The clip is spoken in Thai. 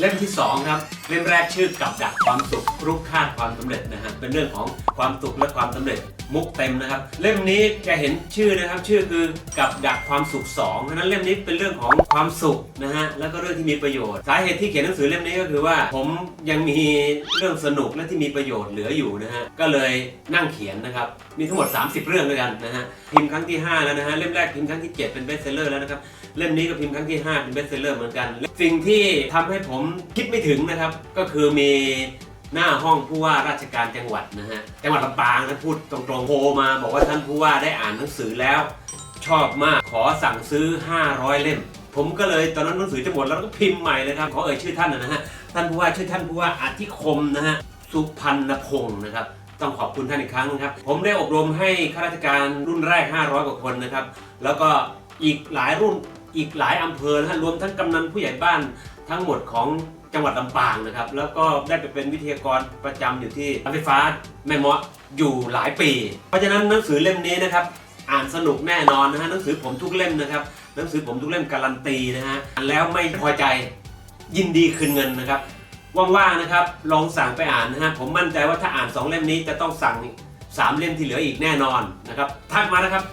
เล่มที่สองครับ เล่มแรกชื่อกับดักความสุขรุกคาดความสำเร็จนะฮะเป็นเรื่องของความสุขและความสำเร็จมุกเต็มนะครับ เล่มนี้จะเห็นชื่อนะครับ ชื่อคือกับดักความสุขสองเพราะฉะนั้นเล่มนี้เป็นเรื่องของความสุขนะฮะแล้วก็เรื่องที่มีประโยชน์ สาเหตุที่เขียนหนังสือเล่มนี้ก็คือว่า ผมยังมีเรื่องสนุกและที่มีประโยชน์เหลืออยู่นะฮะก็เลยนั่งเขียนนะครับมีทั้งหมด 30 เรื่องด้วยกันนะฮะพิมพ์ครั้งที่ห้าแล้วนะฮะเล่มแรกพิมพ์ครั้งที่เจ็ดเป็นเบสเซลเลอร์แล้วนะครับเล่มนี้ก็พิมพ์ครั้งที่ 5 เป็นเบสเซลเลอร์เหมือนกัน สิ่งที่ทำให้ผมคิดไม่ถึงนะครับ ก็คือมีหน้าห้องผู้ว่าราชการจังหวัดนะฮะจังหวัดลำปางนพูดตรงๆโทรมา บอกว่าท่านผู้ว่าได้อ่านหนังสือแล้ว ชอบมากขอสั่งซื้อ 500 เล่ม ผมก็เลยตอนนั้นหนังสือจะหมดแล้วก็พิมพ์ใหม่เลยครับขอเอ่ยชื่อท่านนะฮะท่านผู้ว่าชื่อท่านผู้ว่าอธิคมนะฮะสุพันนพงศ์นะครับต้องขอบคุณท่านอีกครั้งนะครับ ผมได้อบรมให้ข้าราชการรุ่นแรก 500 กว่าคนนะครับ แล้วก็อีกหลายรุ่น อีกหลายอำเภอนะฮะรวมทั้งกำนันผู้ใหญ่บ้านทั้งหมดของจังหวัดลำปางนะครับ แล้วก็ได้ไปเป็นวิทยากรประจำอยู่ที่การไฟฟ้าแม่เมาะอยู่หลายปี เพราะฉะนั้นหนังสือเล่มนี้นะครับ อ่านสนุกแน่นอนนะฮะหนังสือผมทุกเล่มนะครับหนังสือผมทุกเล่มการันตีนะฮะอ่านแล้วไม่พอใจยินดีคืนเงินนะครับว่างๆนะครับลองสั่งไปอ่านนะฮะผมมั่นใจว่าถ้าอ่านสองเล่มนี้จะต้องสั่งสามเล่มที่เหลืออีกแน่นอนนะครับทักมานะครับ